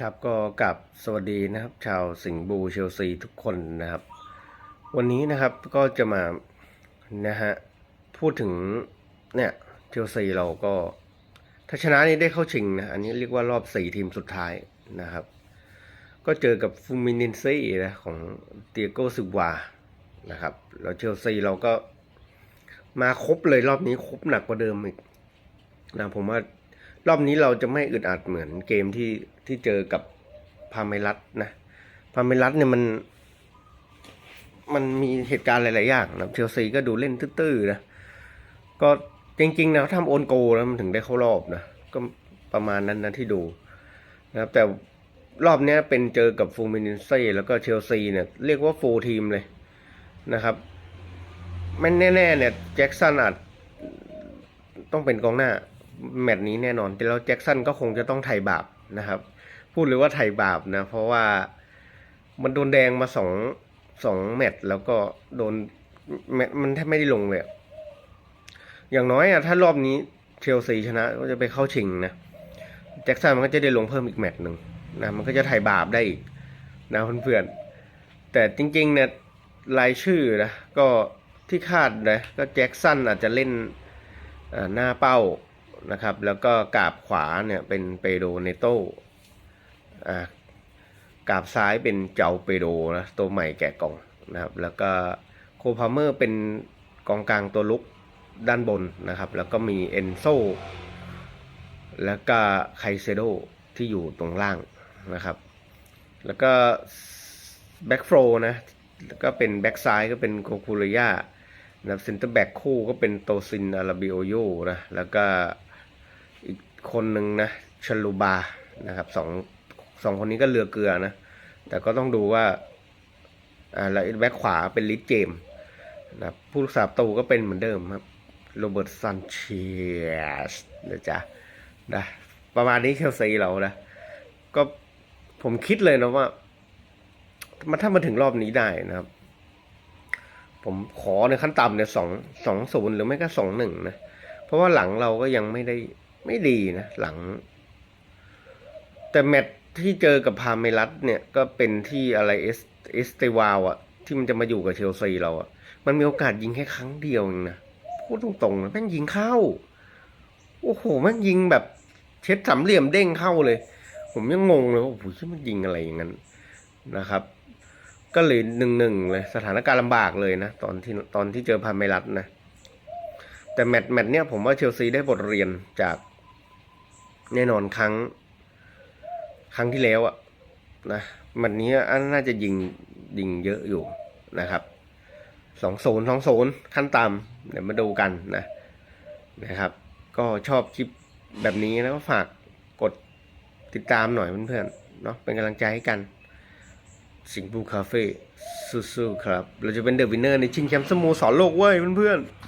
ครับก็กับสวัสดีนะครับ ชาวสิงห์บูเชลซีทุกคนนะครับ วันนี้นะครับก็จะมานะฮะพูดถึงเนี่ยเชลซีเราก็ถ้าชนะนี่ได้เข้าชิงนะอันนี้เรียกว่ารอบสี่ทีมสุดท้ายนะครับ ก็เจอกับฟูมินินซีนะของเตียโกซิวานะครับแล้วเชลซีเราก็มาครบเลยรอบนี้ครบหนักกว่าเดิมอีกนะผมว่า รอบนี้เราจะไม่อึดอัดเหมือนเกมที่ที่เจอกับพาเมรัสนะพาเมรัสเนี่ยมัน มันมีเหตุการณ์หลาย ๆ อย่างนะเชลซีก็ดูเล่นตื้อๆนะก็จริง ๆ นะทำโอนโกแล้วมันถึงได้เข้ารอบนะก็ประมาณนั้นนะที่ดูนะครับแต่รอบนี้เป็นเจอกับฟูมินินเซ่แล้วก็เชลซีเนี่ยเรียกว่าฟูลทีมเลยนะครับไม่แน่ ๆ เนี่ยแจ็คสันอาจต้องเป็นกองหน้า แมตช์นี้แน่นอน แต่แล้วแจ็คสันก็คงจะต้องไถ่บาปนะครับ พูดเลยว่าไถ่บาปนะ เพราะว่ามันโดนแดงมาสองสองแมตช์แล้วก็โดนแมตช์มันแทบไม่ได้ลงเลย อย่างน้อยอะถ้ารอบนี้เชลซีชนะก็จะไปเข้าชิงนะ แจ็คสันมันก็จะได้ลงเพิ่มอีกแมตช์หนึ่งนะ มันก็จะไถ่บาปได้อีกนะเพื่อนๆ แต่จริงๆเนี่ยรายชื่อนะก็ที่คาดนะก็แจ็คสันอาจจะเล่นหน้าเป้า นะครับ แล้วก็กาบขวาเนี่ยเป็นเปโดเนโตอ่ากาบซ้ายเป็นเจ้าเปโดนะตัวใหม่แกะกล่องนะครับ แล้วก็โคพาเมอร์เป็นกองกลางตัวลุกด้านบนนะครับ แล้วก็มีเอนโซแล้วก็ไคเซโดที่อยู่ตรงล่างนะครับ แล้วก็แบ็กโฟนะแล้วก็เป็นแบ็กซ้ายก็เป็นโกคูริยานะเซนเตอร์แบ็กคู่ก็เป็นโตซินอาราบิโอโยนะ แล้วก็ คนหนึ่งนะชลูบานะครับสองสองคนนี้ก็เรือเกลือนะ แต่ก็ต้องดูว่าอ่าแล้วแบ็กขวาเป็นลิทเจมนะผู้รักษาประตูก็เป็นเหมือนเดิมครับโรเบิร์ตซันเชสนะจ๊ะนะประมาณนี้เชลซีเรานะ ก็ผมคิดเลยนะว่ามันถ้ามาถึงรอบนี้ได้นะครับ ผมขอในขั้นต่ำเนี่ยสองสองศูนย์หรือไม่ก็สองหนึ่งนะ เพราะว่าหลังเราก็ยังไม่ได้ ไม่ดีนะหลัง แต่แมตที่เจอกับพาเมรัสเนี่ยก็เป็นที่อะไรเอสเอสเตวาลอะที่มันจะมาอยู่กับเชลซีเราอะมันมีโอกาสยิงแค่ครั้งเดียวเองนะพูดตรงๆนะแม่งยิงเข้า โอ้โหแม่งยิงแบบเช็ดสามเหลี่ยมเด้งเข้าเลย ผมยังงงเลยว่าโอ้โหมันยิงอะไรอย่างนั้นนะครับ ก็เลยหนึ่งหนึ่งเลยสถานการณ์ลำบากเลยนะตอนที่ตอนที่เจอพาเมรัสนะแต่แมตช์แมตช์เนี้ยผมว่าเชลซีได้บทเรียนจาก แน่นอนครั้ง ครั้งที่แล้วอะนะมันนี้อันน่าจะยิงยิงเยอะอยู่นะครับสองศูนสองศูนขั้นต่ำเดี๋ยวมาดูกันนะนะครับ ก็ชอบคลิปแบบนี้แล้วก็ฝากกดติดตามหน่อยเพื่อนๆเนาะเป็นกำลังใจให้กัน สิงห์บูคาเฟ่สู้ๆครับ เราจะเป็นเดอะวินเนอร์ในชิงแชมป์สโมสรโลกเว้ยเพื่อนๆ